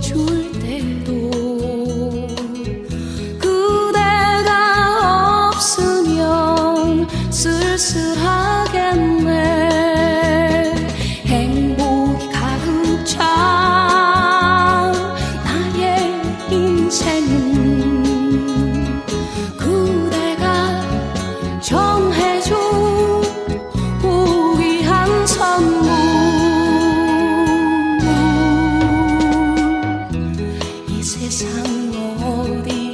줄 때도 그대가 없으면 쓸쓸하겠네. 행복이 가득 나의 인생은 我的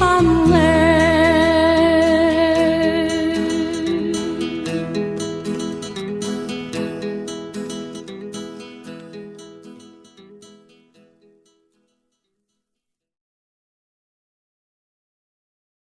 unless